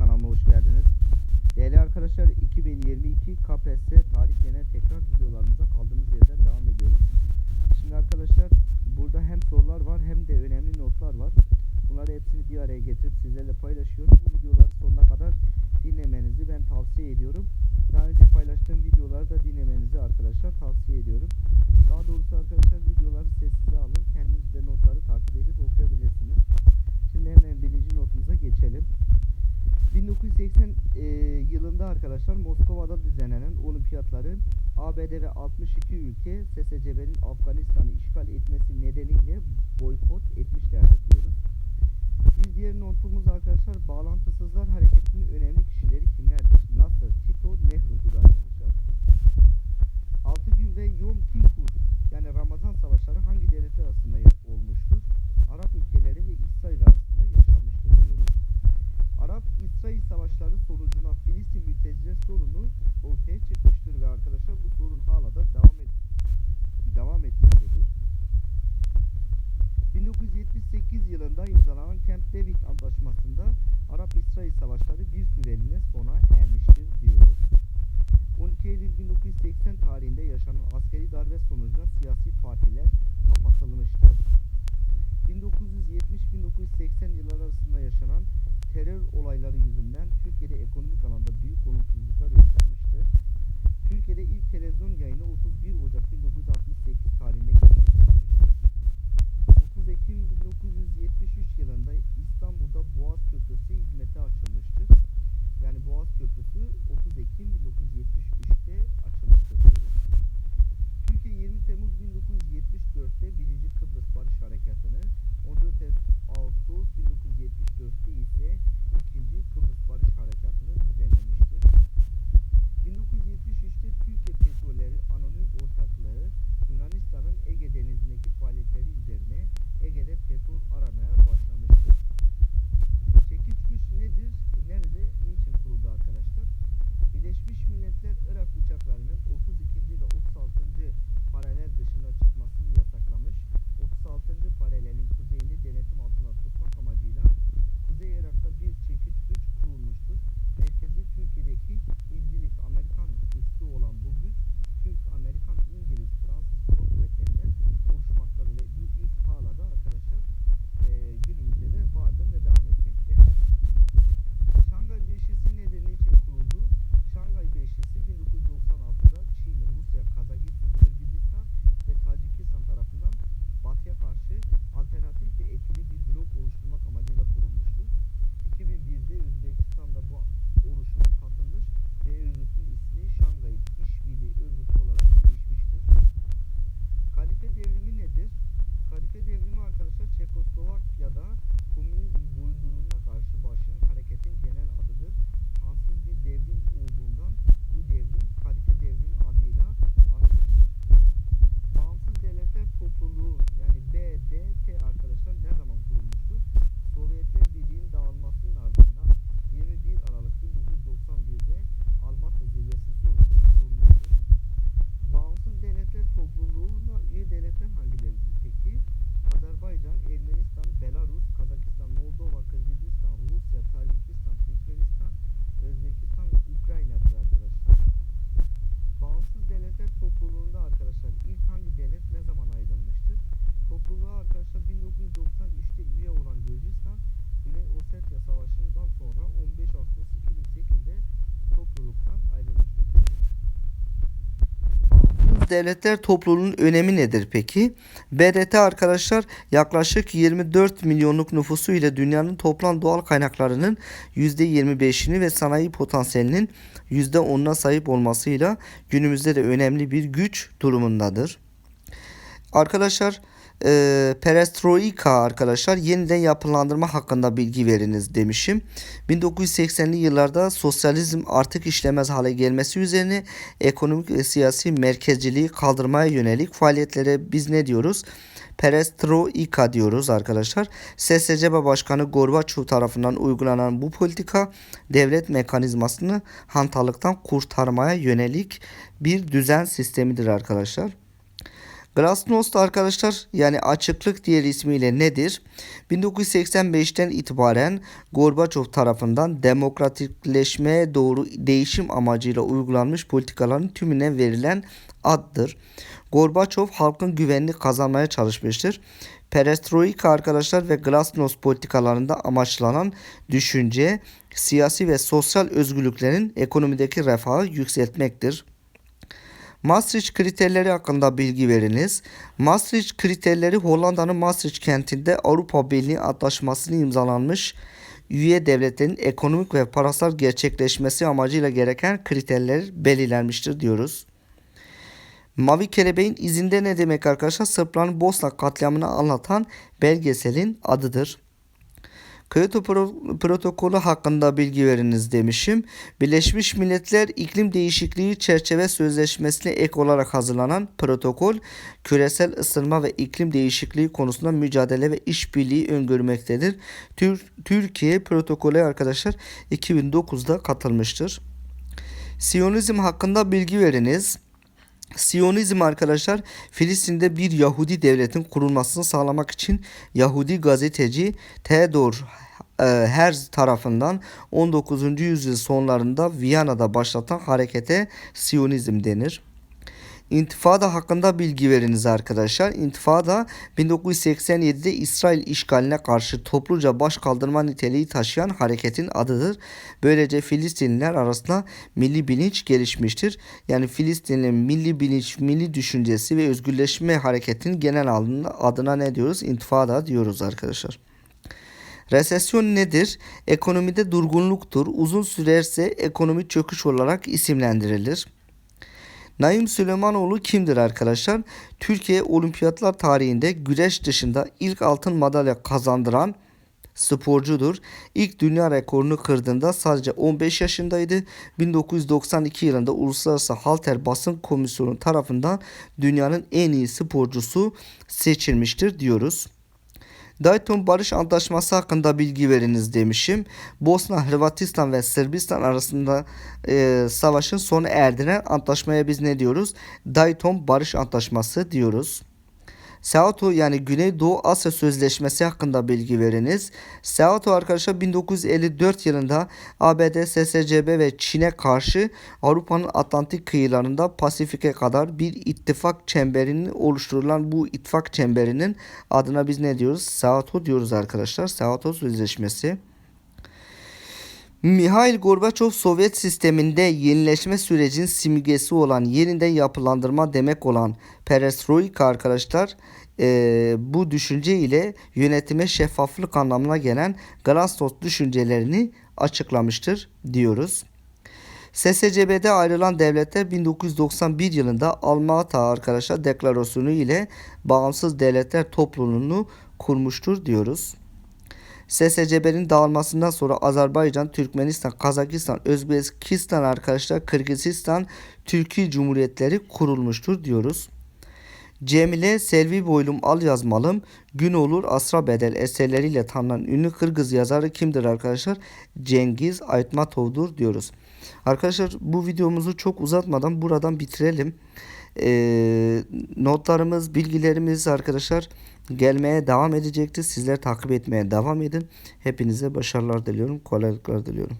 kanalıma hoş geldiniz. Değerli arkadaşlar 2022 KPSS tarih genel tekrar videolarımıza kaldığımız yerden devam ediyoruz. Şimdi arkadaşlar burada hem sorular var hem de önemli notlar var. Bunları hepsini bir araya getirip sizlerle paylaşıyorum. Bu videoları sonuna kadar dinlemenizi ben tavsiye ediyorum. Daha önce paylaştığım videoları da dinlemenizi arkadaşlar tavsiye ediyorum. Daha doğrusu arkadaşlar videoları sessize 1980 e, yılında arkadaşlar Moskova'da düzenlenen olimpiyatları ABD ve 62 ülke SSCB'nin Afganistan'ı işgal etmesi nedeniyle boykot etmişlerdir diyoruz. Bir diğer notumuz arkadaşlar bağlantısızlar hareketinin önemli kişileri kimlerdir? Nasır, Tito, Nehru'dur arkadaşlar. 6 gün ve Yom Kippur yani Ramazan savaşları hangi devletler arasında olmuştur? Arap ülkeleri ve İsrail arasında yaşanmıştır diyoruz. Arap-İsrail savaşları sonucunda Filistin mülteciler sorunu ortaya çıkmıştır ve arkadaşlar bu sorun hala da devam et devam etmektedir. 1978 yılında imzalanan Camp David Antlaşması'nda Arap-İsrail savaşları bir süreliğine sona ermiştir diyoruz. 12 Eylül 1980 tarihinde yaşanan darbe sonucunda siyasi partiler kapatılmıştır. 1970-1980 yılları arasında yaşanan terör olayları yüzünden Türkiye'de ekonomik alanda büyük olumsuzluklar Bağımsız Devletler Topluluğu'nda arkadaşlar ilk hangi devlet ne zaman ayrılmıştır? Topluluğa arkadaşlar 1993'te üye olan Gürcistan, Güney Ossetya Savaşı'ndan sonra 15 Ağustos 2008'de topluluktan ayrılmıştır Devletler Topluluğu'nun önemi nedir peki? BDT arkadaşlar yaklaşık 24 milyonluk nüfusu ile dünyanın toplam doğal kaynaklarının %25'ini ve sanayi potansiyelinin %10'una sahip olmasıyla günümüzde de önemli bir güç durumundadır. Arkadaşlar e, perestroika arkadaşlar yeniden yapılandırma hakkında bilgi veriniz demişim. 1980'li yıllarda sosyalizm artık işlemez hale gelmesi üzerine ekonomik ve siyasi merkezciliği kaldırmaya yönelik faaliyetlere biz ne diyoruz? Perestroika diyoruz arkadaşlar. SSCB Başkanı Gorbaçov tarafından uygulanan bu politika devlet mekanizmasını hantalıktan kurtarmaya yönelik bir düzen sistemidir arkadaşlar. Glasnost arkadaşlar yani açıklık diğer ismiyle nedir? 1985'ten itibaren Gorbaçov tarafından demokratikleşmeye doğru değişim amacıyla uygulanmış politikaların tümüne verilen addır. Gorbaçov halkın güvenini kazanmaya çalışmıştır. Perestroika arkadaşlar ve Glasnost politikalarında amaçlanan düşünce, siyasi ve sosyal özgürlüklerin ekonomideki refahı yükseltmektir. Maastricht kriterleri hakkında bilgi veriniz. Maastricht kriterleri Hollanda'nın Maastricht kentinde Avrupa Birliği Antlaşması'nı imzalanmış üye devletlerin ekonomik ve parasal gerçekleşmesi amacıyla gereken kriterler belirlenmiştir diyoruz. Mavi Kelebeğin izinde ne demek arkadaşlar? Sırpların Bosna katliamını anlatan belgeselin adıdır. Kyoto Pro- protokolü hakkında bilgi veriniz demişim. Birleşmiş Milletler İklim Değişikliği Çerçeve Sözleşmesi'ne ek olarak hazırlanan protokol, küresel ısınma ve iklim değişikliği konusunda mücadele ve işbirliği öngörmektedir. Tür- Türkiye protokole arkadaşlar 2009'da katılmıştır. Siyonizm hakkında bilgi veriniz. Siyonizm arkadaşlar Filistin'de bir Yahudi devletin kurulmasını sağlamak için Yahudi gazeteci Theodor e, Herz tarafından 19. yüzyıl sonlarında Viyana'da başlatan harekete Siyonizm denir. İntifada hakkında bilgi veriniz arkadaşlar. İntifada 1987'de İsrail işgaline karşı topluca baş kaldırma niteliği taşıyan hareketin adıdır. Böylece Filistinliler arasında milli bilinç gelişmiştir. Yani Filistinli milli bilinç, milli düşüncesi ve özgürleşme hareketinin genel adına, adına ne diyoruz? İntifada diyoruz arkadaşlar. Resesyon nedir? Ekonomide durgunluktur. Uzun sürerse ekonomi çöküş olarak isimlendirilir. Naim Süleymanoğlu kimdir arkadaşlar? Türkiye olimpiyatlar tarihinde güreş dışında ilk altın madalya kazandıran sporcudur. İlk dünya rekorunu kırdığında sadece 15 yaşındaydı. 1992 yılında Uluslararası Halter Basın Komisyonu tarafından dünyanın en iyi sporcusu seçilmiştir diyoruz. Dayton Barış Antlaşması hakkında bilgi veriniz demişim. Bosna, Hırvatistan ve Sırbistan arasında e, savaşın sona erdiren antlaşmaya biz ne diyoruz? Dayton Barış Antlaşması diyoruz. SEATO yani Güneydoğu Asya Sözleşmesi hakkında bilgi veriniz. SEATO arkadaşlar 1954 yılında ABD, SSCB ve Çin'e karşı Avrupa'nın Atlantik kıyılarında Pasifik'e kadar bir ittifak çemberinin oluşturulan bu ittifak çemberinin adına biz ne diyoruz? SEATO diyoruz arkadaşlar. SEATO Sözleşmesi. Mihail Gorbaçov Sovyet sisteminde yenileşme sürecin simgesi olan yeniden yapılandırma demek olan perestroika arkadaşlar e, bu düşünce ile yönetime şeffaflık anlamına gelen Glasnost düşüncelerini açıklamıştır diyoruz. SSCB'de ayrılan devletler 1991 yılında Alma-Ata arkadaşlar deklarasyonu ile bağımsız devletler topluluğunu kurmuştur diyoruz. SSCB'nin dağılmasından sonra Azerbaycan, Türkmenistan, Kazakistan, Özbekistan arkadaşlar Kırgızistan, Türkiye Cumhuriyetleri kurulmuştur diyoruz. Cemile Selvi Boylum Al Yazmalım Gün Olur Asra Bedel eserleriyle tanınan ünlü Kırgız yazarı kimdir arkadaşlar? Cengiz Aytmatov'dur diyoruz. Arkadaşlar bu videomuzu çok uzatmadan buradan bitirelim. Ee, notlarımız, bilgilerimiz arkadaşlar gelmeye devam edecektir. Sizler takip etmeye devam edin. Hepinize başarılar diliyorum. Kolaylıklar diliyorum.